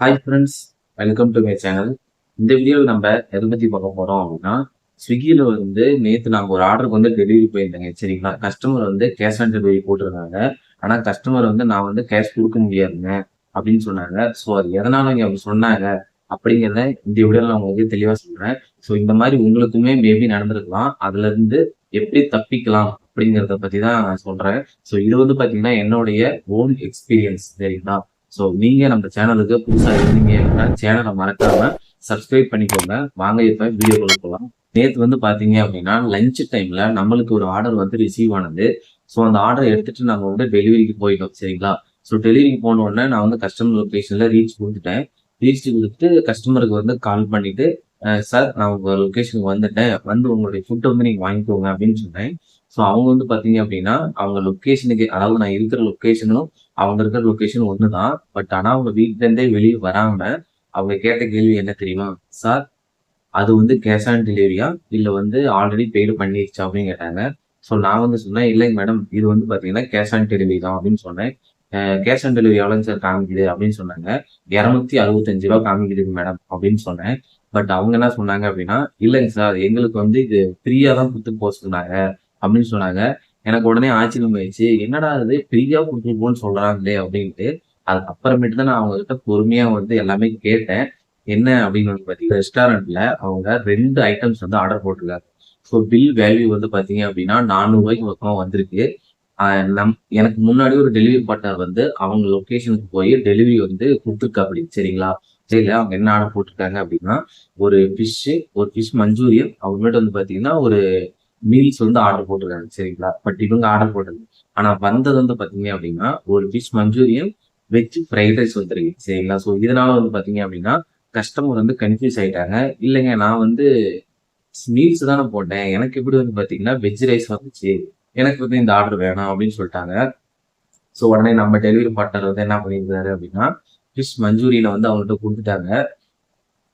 Hi friends welcome to my channel இந்த வீடியோவில் நம்ம எதை பற்றி பார்க்க போகிறோம் அப்படின்னா ஸ்விக்கியில் வந்து நேற்று நாங்கள் ஒரு ஆர்டருக்கு வந்து டெலிவரி போயிருந்தேங்க சரிங்களா? கஸ்டமர் வந்து கேஷ் ஆன் டெலிவரி போட்டிருந்தாங்க. ஆனால் கஸ்டமர் வந்து நான் வந்து கேஷ் கொடுக்க முடியாதுங்க அப்படின்னு சொன்னாங்க. ஸோ அது எதனால இங்கே அப்படி சொன்னாங்க அப்படிங்கிறத இந்த வீடியோவில் நான் உங்களுக்கு தெளிவாக சொல்கிறேன் ஸோ இந்த மாதிரி உங்களுக்குமே மேபி நடந்திருக்கலாம். அதுலேருந்து எப்படி தப்பிக்கலாம் அப்படிங்கிறத பற்றி தான் நான் சொல்கிறேன் ஸோ இது வந்து பார்த்தீங்கன்னா என்னுடைய ஓன் எக்ஸ்பீரியன்ஸ் சரிங்களா? ஸோ நீங்கள் நம்ம சேனலுக்கு புதுசாக இருந்தீங்க அப்படின்னா சேனலை மறக்காம சப்ஸ்கிரைப் பண்ணிக்கோங்க. வாங்க இப்போ வீடியோ போகலாம் நேற்று வந்து பார்த்தீங்க அப்படின்னா லஞ்ச் டைமில் நம்மளுக்கு ஒரு ஆர்டர் வந்து ரிசீவ் ஆனது. ஸோ அந்த ஆர்டரை எடுத்துகிட்டு நாங்கள் வந்து டெலிவரிக்கு போயிட்டோம் சரிங்களா? ஸோ டெலிவரிக்கு போன உடனே நான் வந்து கஸ்டமர் லொக்கேஷனில் ரீச் கொடுத்துட்டேன். ரீச் கொடுத்துட்டு கஸ்டமருக்கு வந்து கால் பண்ணிவிட்டு சார் நான் உங்கள் லொக்கேஷனுக்கு வந்துட்டேன். வந்து உங்களுடைய ஃபுட்டை வந்து நீங்கள் வாங்கிக்கோங்க அப்படின்னு சொன்னேன். ஸோ அவங்க வந்து பார்த்தீங்க அப்படின்னா அவங்க லொக்கேஷனுக்கு அதாவது நான் இருக்கிற லொக்கேஷனும் அவங்க இருக்கிற லொக்கேஷன் ஒன்று தான் பட் ஆனால் அவங்க வீட்டிலேருந்தே வெளியே வராமல் அவங்க கேட்ட கேள்வி என்ன தெரியுமா? சார் அது வந்து கேஷ் ஆன் டெலிவரியா இல்லை வந்து ஆல்ரெடி பெய்டு பண்ணிடுச்சா அப்படின்னு கேட்டாங்க. ஸோ நான் வந்து சொன்னேன் இல்லைங்க மேடம் இது வந்து பார்த்தீங்கன்னா கேஷ் ஆன் டெலிவரி தான். அப்படின்னு சொன்னேன். கேஷ் ஆன் டெலிவரி எவ்வளோங்க சார் காமிக்குது? அப்படின்னு சொன்னாங்க. இரநூத்தி அறுபத்தஞ்சு ரூபா காமிக்குதுங்க மேடம் அப்படின்னு சொன்னேன். பட் அவங்க என்ன சொன்னாங்க அப்படின்னா இல்லைங்க சார் எங்களுக்கு வந்து இது ஃப்ரீயாக தான் கொடுத்து போக சொன்னாங்க அப்படின்னு சொன்னாங்க. எனக்கு உடனே ஆச்சரியம் ஆயிடுச்சு. என்னடா இது ஃப்ரீயா கொடுத்துருப்போம்னு சொல்றாங்களே அப்படின்ட்டு அதுக்கு அப்புறமேட்டு தான் நான் அவங்க கிட்ட பொறுமையா வந்து எல்லாமே கேட்டேன். என்ன அப்படின்னு வந்து பாத்தீங்கன்னா ரெஸ்டாரண்ட்ல அவங்க ரெண்டு ஐட்டம்ஸ் வந்து ஆர்டர் போட்டிருக்காங்க. ஸோ பில் வேல்யூ வந்து பாத்தீங்க அப்படின்னா நானூறு ரூபாய்க்கு வந்திருக்கு. நம் எனக்கு முன்னாடி ஒரு டெலிவரி பார்ட்னர் வந்து அவங்க லொக்கேஷனுக்கு போய் டெலிவரி வந்து கொடுத்துருக்கா அப்படி சரிங்களா? சரிங்களா அவங்க என்ன ஆர்டர் போட்டிருக்காங்க அப்படின்னா ஒரு ஃபிஷ்ஷு ஒரு ஃபிஷ் மஞ்சூரியன் அப்புறமேட்டு வந்து பாத்தீங்கன்னா ஒரு மீல்ஸ் வந்து ஆர்டர் போட்டிருக்காங்க சரிங்களா? பட் இவங்க ஆர்டர் போட்டது. ஆனா வந்தது வந்து பாத்தீங்க அப்படின்னா ஒரு fish manchurian veg fried rice வந்துருக்கு சரிங்களா? ஸோ இதனால வந்து பாத்தீங்க அப்படின்னா கஸ்டமர் வந்து கன்ஃபியூஸ் ஆயிட்டாங்க. இல்லைங்க நான் வந்து மீல்ஸ் தானே போட்டேன். எனக்கு எப்படி வந்து பாத்தீங்கன்னா வெஜ் ரைஸ் வந்துச்சு. எனக்கு வந்து இந்த ஆர்டர் வேணாம் அப்படின்னு சொல்லிட்டாங்க. ஸோ உடனே நம்ம டெலிவரி பார்ட்னர் வந்து என்ன பண்ணியிருந்தாரு அப்படின்னா ஃபிஷ் மஞ்சூரியனை வந்து அவங்கள்ட்ட கொடுத்துட்டாங்க.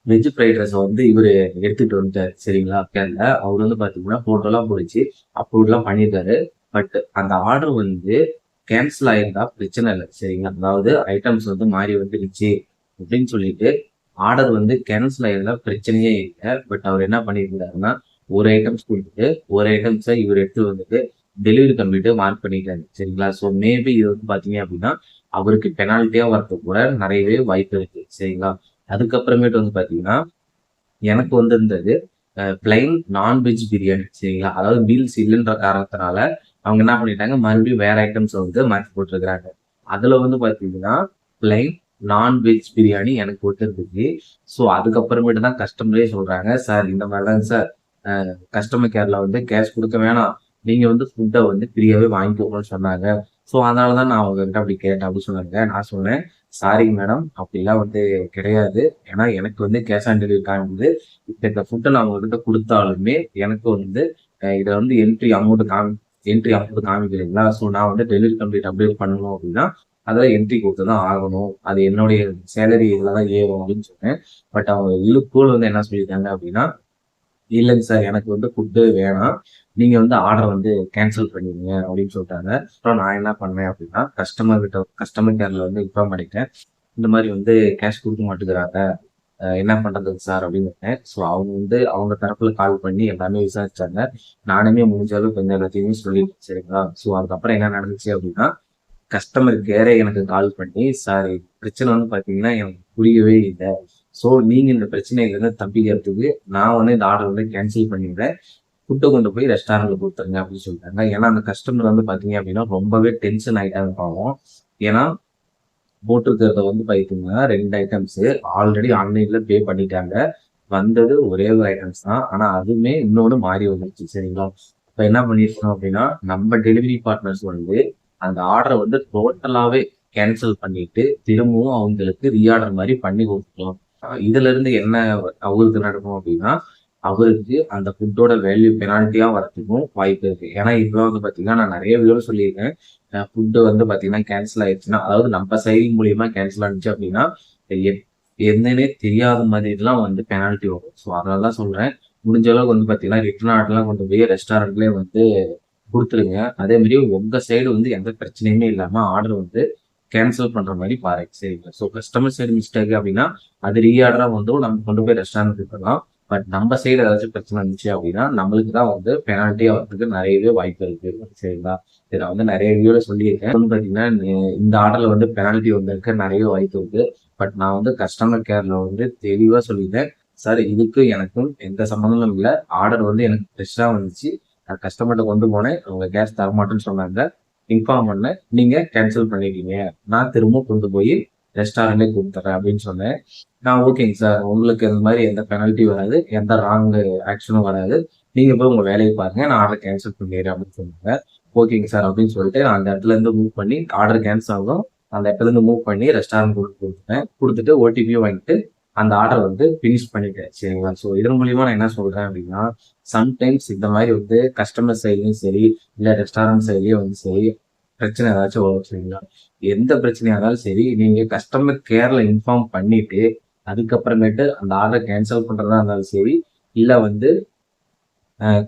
வெஜ் ஃப்ரைட் ரைஸை வந்து இவர் எடுத்துகிட்டு வந்துட்டார். சரிங்களா? கேரள. அவர் வந்து பார்த்தீங்கன்னா ஃபோட்டோலாம் போடுச்சு அப்லோட்லாம் பண்ணியிருக்காரு. பட் அந்த ஆர்டர் வந்து கேன்சல் ஆகியிருந்தா பிரச்சனை இல்லை. சரிங்களா? அதாவது ஐட்டம்ஸ் வந்து மாறி வந்துருச்சு அப்படின்னு சொல்லிட்டு ஆர்டர் வந்து கேன்சல் ஆகியிருந்தா பிரச்சனையே இல்லை. பட் அவர் என்ன பண்ணியிருந்தாருன்னா ஒரு ஐட்டம்ஸ் கொடுத்துட்டு ஒரு ஐட்டம்ஸை இவர் எடுத்து வந்துட்டு டெலிவரி கம்ப்ளீட்டு மார்க் பண்ணிட்டாரு. சரிங்களா? ஸோ மேபி இது வந்து பார்த்தீங்க அப்படின்னா அவருக்கு பெனால்ட்டியா வரதுக்கு கூட நிறையவே வாய்ப்பு இருக்கு சரிங்களா? அதுக்கப்புறமேட்டு வந்து பார்த்தீங்கன்னா எனக்கு வந்து இருந்தது பிளைன் நான்வெஜ் பிரியாணி சரிங்களா? அதாவது மீல்ஸ் இல்லைன்ற காரணத்தினால அவங்க என்ன பண்ணிட்டாங்க மறுபடியும் வேற ஐட்டம்ஸ் வந்து மாற்றி போட்டிருக்கிறாங்க. அதுல வந்து பார்த்தீங்கன்னா பிளைன் நான்வெஜ் பிரியாணி எனக்கு போட்டுருந்துச்சு ஸோ அதுக்கப்புறமேட்டு தான் கஸ்டமரே சொல்றாங்க சார் இந்த மாதிரி சார். கஸ்டமர் கேர்ல வந்து கேஷ் கொடுக்க வேணாம். நீங்க வந்து ஃபுட்டை வந்து ஃப்ரீயாவே வாங்கிக்கோங்கன்னு சொன்னாங்க. ஸோ அதனால தான் நான் அவங்ககிட்ட அப்படி கேட்டேன் அப்படின்னு சொன்னாங்க. நான் சொன்னேன் சாரி மேடம் அப்படிலாம் வந்து கிடையாது. ஏன்னா எனக்கு வந்து கேஷ் ஆன் டெலிவரி காமிக்குது இப்போ இந்த ஃபுட்டை நான் உங்ககிட்ட கொடுத்தாலுமே எனக்கு வந்து இதை வந்து என்ட்ரி அமௌண்ட் காமி என்ட்ரி அமௌண்ட் காமிக்கிறீங்களா ஸோ நான் வந்து டெலிவரி கம்ப்ளீட் அப்டேட் பண்ணணும் அப்படின்னா அதில் என்ட்ரி கொடுத்து தான் ஆகணும். அது என்னுடைய சேலரி இதில் தான் ஏறும் அப்படின்னு சொன்னேன். பட் அவங்க இழுக்கூட வந்து என்ன சொல்லியிருக்காங்க அப்படின்னா இல்லைங்க சார். எனக்கு வந்து ஃபுட்டு வேணாம். நீங்கள் வந்து ஆர்டர் வந்து கேன்சல் பண்ணிடுங்க அப்படின்னு சொல்லிட்டாங்க. அப்புறம் நான் என்ன பண்ணேன் அப்படின்னா கஸ்டமர் கிட்ட கஸ்டமர் கேரில் வந்து இன்ஃபார்ம் பண்ணிட்டேன். இந்த மாதிரி வந்து கேஷ் கொடுக்க மாட்டேங்கிறாங்க. என்ன பண்ணுறதுங்க சார் அப்படின்னு ஸோ அவங்க வந்து அவங்க தரப்புல கால் பண்ணி எல்லாமே விசாரிச்சாங்க. நானுமே முடிஞ்ச அளவுக்கு கொஞ்சம் எல்லாத்தையுமே சொல்லிட்டேன். சரிங்களா? ஸோ அதுக்கப்புறம் என்ன நடந்துச்சு அப்படின்னா கஸ்டமர் கேரே எனக்கு கால் பண்ணி சார் பிரச்சனை வந்து பார்த்தீங்கன்னா எனக்கு புரியவே இல்லை. ஸோ நீங்கள் இந்த பிரச்சனையிலேருந்து தப்பிக்கிறதுக்கு நான் வந்து இந்த ஆர்டர் வந்து கேன்சல் பண்ணிடுறேன். ஃபுட்டை கொண்டு போய் ரெஸ்டாரண்ட்டில் கொடுத்துருங்க அப்படின்னு சொல்லிட்டாங்க. ஏன்னா அந்த கஸ்டமர் வந்து பார்த்தீங்க அப்படின்னா ரொம்பவே டென்ஷன் ஆகிட்டாங்க பாவம் ஏன்னா போட்டிருக்கிறத வந்து பார்த்தீங்கன்னா ரெண்டு ஐட்டம்ஸு ஆல்ரெடி ஆன்லைனில் பே பண்ணிட்டாங்க. வந்தது ஒரே ஒரு ஐட்டம்ஸ் தான். ஆனால் அதுவுமே இன்னொன்று மாறி வந்துருச்சு. சரிங்களா? இப்போ என்ன பண்ணியிருக்கோம் அப்படின்னா நம்ம டெலிவரி பார்ட்னர்ஸ் வந்து அந்த ஆர்டரை வந்து டோட்டலாகவே கேன்சல் பண்ணிட்டு திரும்பவும் அவங்களுக்கு ரீஆர்டர் மாதிரி பண்ணி கொடுத்துட்டோம். இதுல இருந்து என்ன அவருக்கு நடக்கும் அப்படின்னா அவருக்கு அந்த ஃபுட்டோட வேல்யூ பெனால்ட்டியா வரத்துக்கும் வாய்ப்பு இருக்கு. ஏன்னா இப்போ வந்து பாத்தீங்கன்னா நான் நிறைய வீடியோ சொல்லியிருக்கேன். ஃபுட்டு வந்து பாத்தீங்கன்னா கேன்சல் ஆயிடுச்சுன்னா அதாவது நம்ம சைடிங் மூலியமா கேன்சல் ஆனிச்சு அப்படின்னா என்னன்னே தெரியாத மாதிரிலாம் வந்து பெனால்ட்டி வரும். ஸோ அதனால தான் சொல்றேன். முடிஞ்ச அளவுக்கு வந்து பாத்தீங்கன்னா ரிட்டர்ன் ஆர்டர்லாம் கொண்டு போய் ரெஸ்டாரண்ட்லேயே வந்து கொடுத்துருங்க. அதே மாதிரி உங்க சைடு வந்து எந்த பிரச்சனையுமே இல்லாம ஆர்டர் வந்து கேன்சல் பண்ற மாதிரி பாருங்க சரிங்களா ஸோ கஸ்டமர் சைடு மிஸ்டேக் அப்படின்னா அது ரீஆர்டரா வந்து நம்ம கொண்டு போய் ரெஸ்டாரண்ட் கொடுக்கலாம் பட் நம்ம சைடு ஏதாச்சும் பிரச்சனை இருந்துச்சு அப்படின்னா நம்மளுக்கு தான் வந்து பெனால்ட்டி ஆகிறதுக்கு நிறையவே வாய்ப்பு இருக்கு. சரிங்களா? இதை நான் வந்து நிறைய வீடியோல சொல்லியிருக்கேன். வந்து பார்த்தீங்கன்னா இந்த ஆர்டர்ல வந்து பெனால்ட்டி வந்திருக்க நிறைய வாய்ப்பு இருக்கு. பட் நான் வந்து கஸ்டமர் கேர்ல வந்து தெளிவா சொல்லியிருந்தேன் சார் இதுக்கு எனக்கும் எந்த சம்மந்தமும் இல்லை. ஆர்டர் வந்து எனக்கு ஃப்ரெஷ்ஷாக வந்துச்சு. நான் கஸ்டமர்கிட்ட கொண்டு போனேன். அவங்க கேஸ் தரமாட்டேன்னு சொன்னாங்க. இன்ஃபார்ம் பண்ணேன் நீங்க கேன்சல் பண்ணிட்டீங்க. நான் திரும்ப கொண்டு போய் ரெஸ்டாரண்ட்டே கொடுத்துறேன் அப்படின்னு சொன்னேன். நான் ஓகேங்க சார் உங்களுக்கு இந்த மாதிரி எந்த பெனல்ட்டி வராது. எந்த ராங் ஆக்ஷனும் வராது. நீங்க போய் உங்க வேலையை பாருங்க. நான் ஆர்டர் கேன்சல் பண்ணிடுறேன் அப்படின்னு சொன்னாங்க. ஓகேங்க சார் அப்படின்னு சொல்லிட்டு நான் அந்த இடத்துல இருந்து மூவ் பண்ணி ஆர்டர் கேன்சல் ஆகும். அந்த இடத்துல இருந்து மூவ் பண்ணி ரெஸ்டாரண்ட் கொடுத்துட்டேன். கொடுத்துட்டு ஓடிபியும் வாங்கிட்டு அந்த ஆர்டர் வந்து ஃபினிஷ் பண்ணிட்டேன் சரிங்களா ஸோ இதன் மூலியமா நான் என்ன சொல்றேன் அப்படின்னா சம்டைம்ஸ் இந்த மாதிரி வந்து கஸ்டமர் சைட்லயும் சரி இல்ல ரெஸ்டாரண்ட் சைட்லயும் வந்து சரி பிரச்சனை ஏதாச்சும் வச்சுங்களா சரிங்களா? எந்த பிரச்சனையாக இருந்தாலும் சரி நீங்கள் கஸ்டமர் கேரில் இன்ஃபார்ம் பண்ணிவிட்டு அதுக்கப்புறமேட்டு அந்த ஆர்டர் கேன்சல் பண்ணுறதா இருந்தாலும் சரி இல்லை வந்து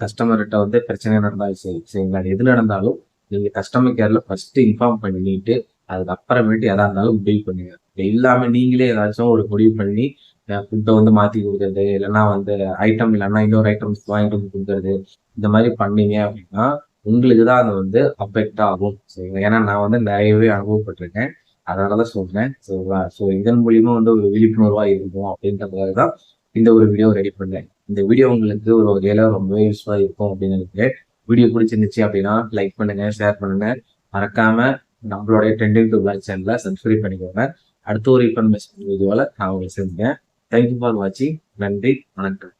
கஸ்டமர்கிட்ட வந்து பிரச்சனை நடந்தாலும் சரி சரிங்களா? எது நடந்தாலும் நீங்கள் கஸ்டமர் கேரில் ஃபஸ்ட்டு இன்ஃபார்ம் பண்ணிட்டு அதுக்கப்புறமேட்டு எதாக இருந்தாலும் முடிவு பண்ணுங்க. இல்லாமல் நீங்களே ஏதாச்சும் ஒரு முடிவு பண்ணி ஃபுட்டை வந்து மாற்றி கொடுக்குறது இல்லைன்னா வந்து ஐட்டம் இல்லைன்னா இன்னொரு ஐட்டம்ஸ் வாங்கிட்டு வந்து கொடுக்குறது இந்த மாதிரி பண்ணீங்க அப்படின்னா உங்களுக்கு தான் அது வந்து அஃபெக்ட் ஆகும். சரிங்களா? ஏன்னா நான் வந்து நிறையவே அனுபவப்பட்டிருக்கேன். அதனால தான் சொல்றேன் சரிங்களா ஸோ இதன் மூலியமா வந்து ஒரு விழிப்புணர்வா இருக்கும் அப்படின்றதுக்காக தான் இந்த ஒரு வீடியோ ரெடி பண்ணேன் இந்த வீடியோ உங்களுக்கு ஒரு வகையில ரொம்பவே யூஸ்ஃபுல்லா இருக்கும் அப்படின்னு நினைக்கிறேன். வீடியோ பிடிச்சிருந்துச்சு அப்படின்னா லைக் பண்ணுங்க ஷேர் பண்ணுங்க. மறக்காம நம்மளுடைய ட்ரெண்டிங் டு பிளாக் சேனலை சப்ஸ்கிரைப் பண்ணிக்கோங்க. அடுத்த ஒரு இன்ஃபர்மேஷன் வீடியோவில் நான் உங்களுக்கு செஞ்சேன் தேங்க்யூ ஃபார் வாட்சிங் நன்றி வணக்கம்.